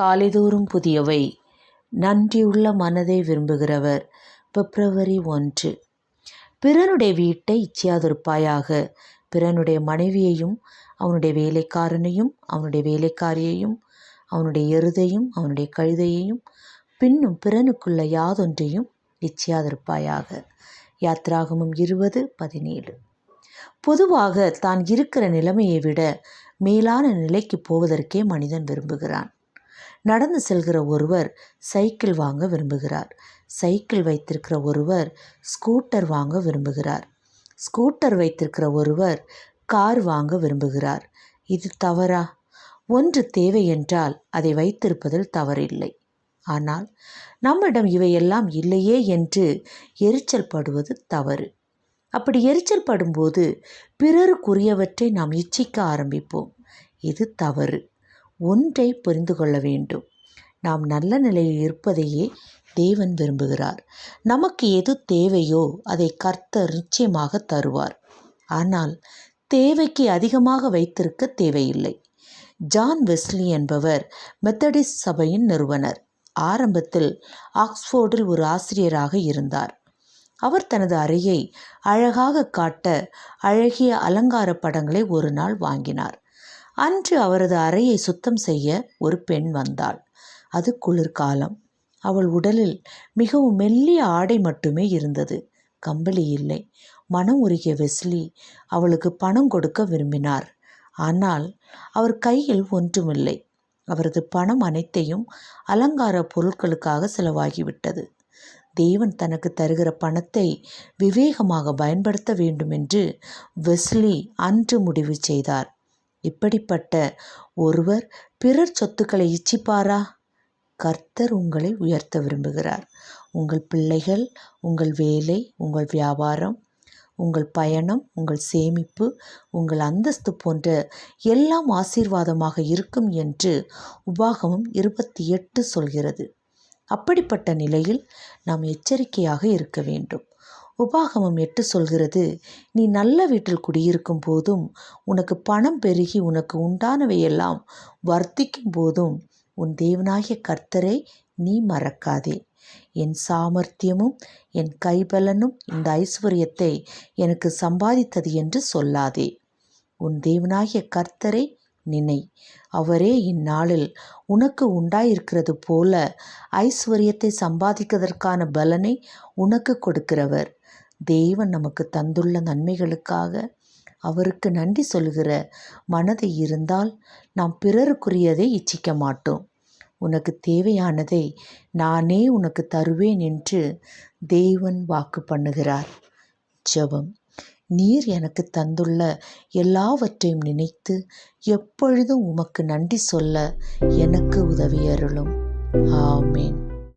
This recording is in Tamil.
காலைதோறும் புதியவை. நன்றியுள்ள மனதை விரும்புகிறவர். பிப்ரவரி ஒன்று. பிறனுடைய வீட்டை இச்சியாதிருப்பாயாக. பிறனுடைய மனைவியையும் அவனுடைய வேலைக்காரனையும் அவனுடைய வேலைக்காரியையும் அவனுடைய எருதையும் அவனுடைய கழுதையையும் பின்னும் பிறனுக்குள்ள யாதொன்றையும் இச்சியாதிருப்பாயாக. யாத்ராகமும் இருபது பதினேழு. பொதுவாக தான் இருக்கிற நிலைமையை விட மேலான நிலைக்கு போவதற்கே மனிதன் விரும்புகிறான். நடந்து செல்கிற ஒருவர் சைக்கிள் வாங்க விரும்புகிறார். சைக்கிள் வைத்திருக்கிற ஒருவர் ஸ்கூட்டர் வாங்க விரும்புகிறார். ஸ்கூட்டர் வைத்திருக்கிற ஒருவர் கார் வாங்க விரும்புகிறார். இது தவறா? ஒன்று தேவை என்றால் அதை வைத்திருப்பதில் தவறில்லை. ஆனால் நம்மிடம் இவையெல்லாம் இல்லையே என்று எரிச்சல் படுவது தவறு. அப்படி எரிச்சல் படும்போது பிறருக்குரியவற்றை நாம் இச்சிக்க ஆரம்பிப்போம். இது தவறு. ஒன்றை புரிந்து கொள்ள வேண்டும். நாம் நல்ல நிலையில் இருப்பதையே தேவன் விரும்புகிறார். நமக்கு எது தேவையோ அதை கர்த்தர் நிச்சயமாக தருவார். ஆனால் தேவைக்கு அதிகமாக வைத்திருக்க தேவையில்லை. ஜான் வெஸ்லி என்பவர் மெத்தடிஸ்ட் சபையின் நிறுவனர். ஆரம்பத்தில் ஆக்ஸ்போர்டில் ஒரு ஆசிரியராக இருந்தார். அவர் தனது அறையை அழகாக காட்ட அழகிய அலங்கார படங்களை ஒரு நாள் வாங்கினார். அன்று அவரது அறையை சுத்தம் செய்ய ஒரு பெண் வந்தாள். அது குளிர்காலம். அவள் உடலில் மிகவும் மெல்லிய ஆடை மட்டுமே இருந்தது. கம்பளி இல்லை. மனம் உருகிய வெஸ்லி அவளுக்கு பணம் கொடுக்க விரும்பினார். ஆனால் அவர் கையில் ஒன்றுமில்லை. அவரது பணம் அனைத்தையும் அலங்கார பொருட்களுக்காக செலவாகிவிட்டது. தேவன் தனக்கு தருகிற பணத்தை விவேகமாக பயன்படுத்த வேண்டும் என்று வெஸ்லி அன்று முடிவு செய்தார். இப்படிப்பட்ட ஒருவர் பிறர் சொத்துக்களை இச்சிப்பாரா? கர்த்தர் உங்களை உயர்த்த விரும்புகிறார். உங்கள் பிள்ளைகள் உங்கள் வேலை உங்கள் வியாபாரம் உங்கள் பயணம் உங்கள் சேமிப்பு உங்கள் அந்தஸ்து போன்ற எல்லாம் ஆசீர்வாதமாக இருக்கும் என்று உபாகமம் இருபத்தி எட்டு சொல்கிறது. அப்படிப்பட்ட நிலையில் நாம் எச்சரிக்கையாக இருக்க வேண்டும். உபாகமம் எட்டு சொல்கிறது நீ நல்ல வீட்டில் குடியிருக்கும் போதும் உனக்கு பணம் பெருகி உனக்கு உண்டானவையெல்லாம் வர்த்திக்கும் போதும் உன் தேவனாகிய கர்த்தரை நீ மறக்காதே. என் சாமர்த்தியமும் என் கைபலனும் இந்த ஐஸ்வர்யத்தை எனக்கு சம்பாதித்தது என்று சொல்லாதே. உன் தேவனாகிய கர்த்தரை நினை. அவரே இந்நாளில் உனக்கு உண்டாயிருக்கிறது போல ஐஸ்வர்யத்தை சம்பாதிப்பதற்கான பலனை உனக்கு கொடுக்கிறவர். தேவன் நமக்கு தந்துள்ள நன்மைகளுக்காக அவருக்கு நன்றி சொல்கிற மனதை இருந்தால் நாம் பிறருக்குரியதை இச்சிக்க மாட்டோம். உனக்கு தேவையானதை நானே உனக்கு தருவேன் என்று தேவன் வாக்கு பண்ணுகிறார். ஜெபம். நீர் எனக்கு தந்துள்ள எல்லாவற்றையும் நினைத்து எப்பொழுதும் உமக்கு நன்றி சொல்ல எனக்கு உதவியருளும். ஆமேன்.